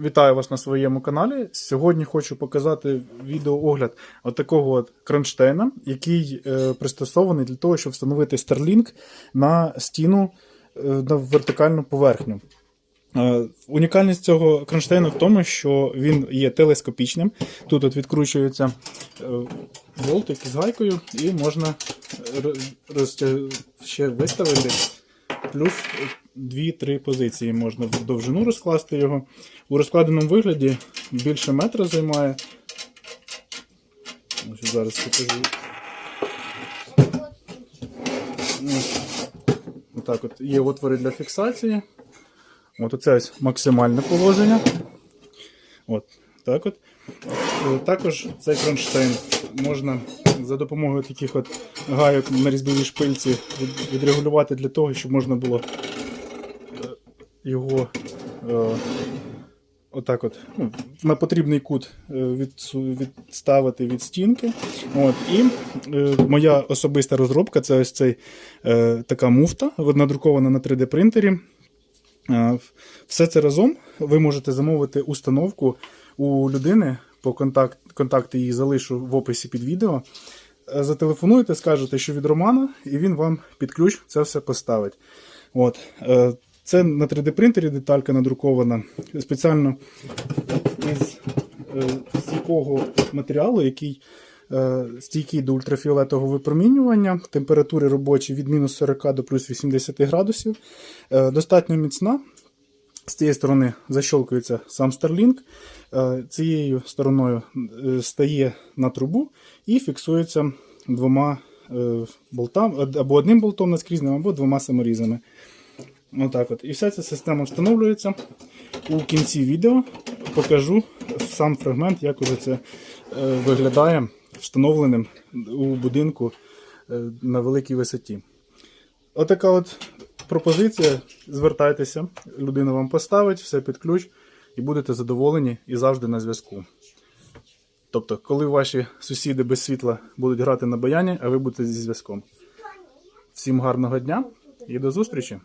Вітаю вас на своєму каналі. Сьогодні хочу показати відеоогляд от такого от кронштейна, який е, пристосований для того, щоб встановити Starlink на стіну е, на вертикальну поверхню. Е, Унікальність цього кронштейну в тому, що він є телескопічним. Тут от відкручується е, болтик із гайкою, і можна розтя- ще виставити. Плюс 2-3 позиції можна в довжину розкласти його. У розкладеному вигляді більше метра займає. Ось зараз покажу. Отак от є отвори для фіксації. От оце ось максимальне положення. От, так от. Е, Також цей кронштейн можна за допомогою таких от гайок на різьбовій шпильці відрегулювати для того, щоб можна було е, його е, отак от, ну, на потрібний кут відставити від стінки. От, і моя особиста розробка це ось цей така муфта, надрукована на 3D принтері. Все це разом ви можете замовити установку у людини. По контакт, контакти її залишу в описі під відео. Е, Зателефонуєте, скажете, що від Романа, і він вам під ключ це все поставить. От. е, Це на 3D принтері деталька надрукована спеціально із е, стійкого матеріалу, який стійкий до ультрафіолетового випромінювання, температури робочі від мінус 40 до плюс 80 градусів. Достатньо міцна. З цієї сторони защолкується сам Starlink, е, цією стороною е, стає на трубу і фіксується двома е, болтами, або одним болтом наскрізним, або двома саморізами. Отак от. І вся ця система встановлюється. У кінці відео покажу сам фрагмент, як уже це виглядає встановленим у будинку на великій висоті. Отака от пропозиція. Звертайтеся, людина вам поставить, все під ключ, і будете задоволені і завжди на зв'язку. Тобто, коли ваші сусіди без світла будуть грати на баяні, а ви будете зі зв'язком. Всім гарного дня і до зустрічі!